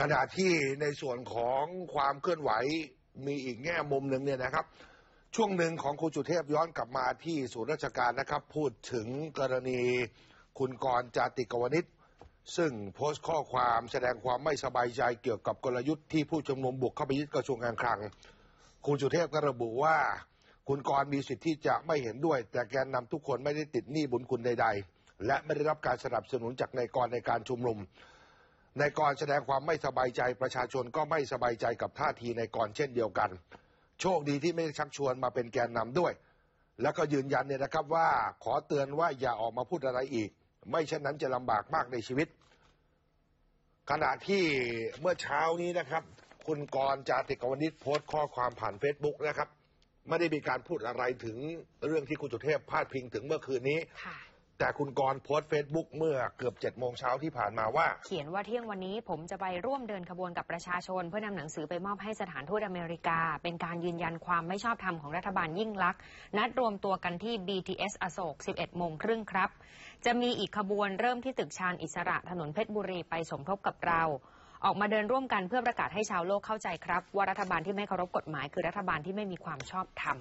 ขณะที่ในส่วนของความเคลื่อนไหวมีอีกแง่มุมหนึ่งเนี่ยนะครับ ช่วงหนึ่งของคุณจุเทพย้อนกลับมาที่ศูนย์ราชการนะครับ พูดถึงกรณีคุณกรณ์จาติกวนิชซึ่งโพสต์ข้อความแสดงความไม่สบายใจเกี่ยวกับกลยุทธ์ที่ผู้ชุมนุมบุกเข้าไปยึดกระทรวงการคลัง คุณสุเทพก็ระบุว่า คุณกรณ์มีสิทธิ์ที่จะไม่เห็นด้วย แต่แกนนำทุกคนไม่ได้ติดหนี้บุญคุณใด ๆ และไม่ได้รับการสนับสนุนจากนายกรในการชุมนุม นายกรแสดงความไม่สบายใจประชาชนก็ไม่สบายใจกับท่าทีนายกรเช่นเดียวกัน โชคดีที่ไม่ได้ชักชวนมาเป็นแกนนำด้วย แล้วก็ยืนยันเนี่ยนะครับว่าขอเตือนว่าอย่าออกมาพูดอะไรอีก ไม่เช่นนั้นจะลำบากมากในชีวิต ขณะที่เมื่อเช้านี้นะครับ คุณกรณ์จาติกวนิชโพสต์ข้อความผ่านเฟซบุ๊กนะครับ ไม่ได้มีการพูดอะไรถึงเรื่องที่คุณสุเทพพาดพิงถึงเมื่อคืนนี้ค่ะ แต่คุณกรโพสต์เฟซบุ๊กเมื่อเกือบเจ็ดโมงเช้าที่ผ่านมาว่า เขียนว่าเที่ยงวันนี้ผมจะไปร่วมเดินขบวนกับประชาชน เพื่อนำหนังสือไปมอบให้สถานทูตอเมริกา เป็นการยืนยันความไม่ชอบธรรมของรัฐบาลยิ่งลักษณ์นัดรวมตัวกันที่ BTS อโศก 11 โมงครึ่งครับ จะมีอีกขบวนเริ่มที่ตึกชาญอิสระถนนเพชรบุรีไปสมทบกับเราออกมาเดินร่วมกันเพื่อประกาศให้ชาวโลกเข้าใจครับ ว่ารัฐบาลที่ไม่เคารพกฎหมายคือรัฐบาลที่ไม่มีความชอบธรรม